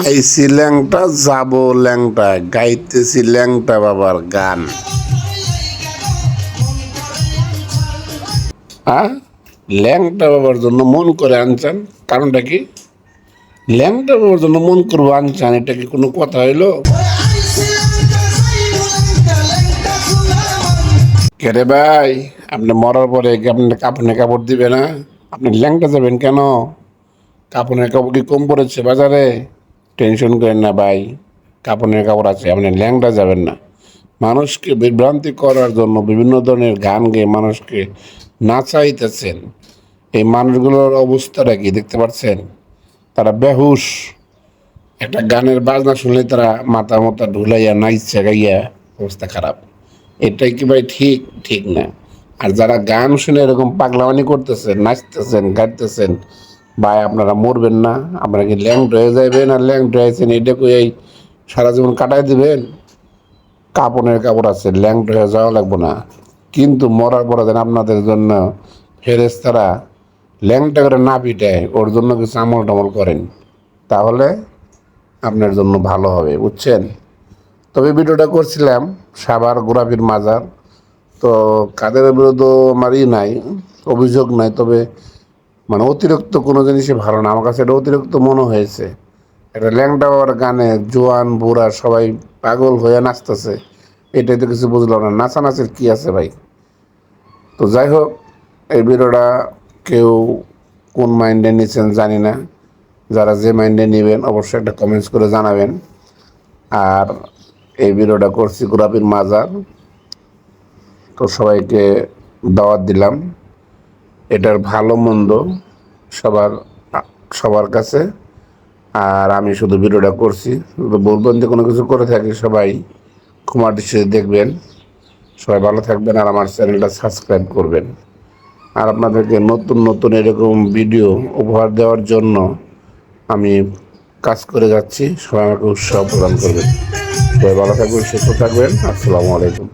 আইসি ল্যাংটা, যাব ল্যাংটা গাইতেছি ল্যাংটা বাবার গান। হ্যাঁ ল্যাংটা বাবার জন্য মন করে আনছেন? কারণটা কি? ল্যাংটা বাবার জন্য মন করব আনছেন, এটা কি কোনো কথা হইল? কেরে ভাই, আপনি মরার পরে আপনি কাপড়ে কাপড় দিবে না? আপনি ল্যাংটা যাবেন কেন? কাপড়ের কাপড় কি কম পড়েছে বাজারে? টেনশন করেন না ভাই কাপড়ের কাপড় আছে, আপনি ল্যাংটা যাবেন না। মানুষকে বিভ্রান্তি করার জন্য বিভিন্ন ধরনের গান গেয়ে মানুষকে নাচাইতেছেন। এই মানুষগুলোর অবস্থাটা কি দেখতে পাচ্ছেন? তারা বেহুশ। একটা গানের বাজনা শুনলে তারা মাথা মাথা ঢুলাইয়া, নাইচা গাইয়া অবস্থা খারাপ। এটাই কি ভাই ঠিক? ঠিক না। আর যারা গান শুনে এরকম পাগলামানি করতেছেন, নাচতেছেন, গাইতেছেন ভাই, আপনারা মরবেন না, আপনারা কি ল্যাংড হয়ে যাবেন আর ল্যাংড হয়েছেন? এটা কই এই সারা জীবন কাটাই দিবেন? কাপড়ের কাপড় আছে, ল্যাংড হয়ে যাওয়া লাগবো না। কিন্তু মরার পরে যেন আপনাদের জন্য ফেরেস্তারা ল্যাংটা করে না পিটায়, ওর জন্য কিছু আমল টামল করেন, তাহলে আপনার জন্য ভালো হবে, বুঝছেন? তবে ভিডিওটা করছিলাম সাবার গোলাপির মাজার। তো কাদের বিরুদ্ধে আমার ই নাই, অভিযোগ নাই, তবে মানে অতিরিক্ত কোনো জিনিসই ভালো না। আমার কাছে এটা অতিরিক্ত মনে হয়েছে। একটা ল্যাংটাওয়ার গানে জোয়ান, বুড়া সবাই পাগল হয়ে নাচতেছে। এটাই তো কিছু বুঝলাম না। নাচানাচির কী আছে ভাই? তো যাই হোক, এই ভিডিওটা কেউ কোন মাইন্ডে নিচ্ছেন জানি না। যারা যে মাইন্ডে নেবেন, অবশ্যই একটা কমেন্টস করে জানাবেন। আর এই ভিডিওটা করছি গোলাপির মাজার। তো সবাইকে দাওয়াত দিলাম। এটার ভালো মন্দ সবার সবার কাছে। আর আমি শুধু ভিডিওটা করছি। শুধু বলবেন যে কোনো কিছু করে থাকি, সবাই ক্ষমা দৃষ্টিতে দেখবেন। সবাই ভালো থাকবেন আর আমার চ্যানেলটা সাবস্ক্রাইব করবেন। আর আপনাদেরকে নতুন নতুন এরকম ভিডিও উপহার দেওয়ার জন্য আমি কাজ করে যাচ্ছি। সবাই আমাকে উৎসাহ প্রদান করবেন। সবাই ভালো থাকবেন, সুস্থ থাকবেন। আসসালামু আলাইকুম।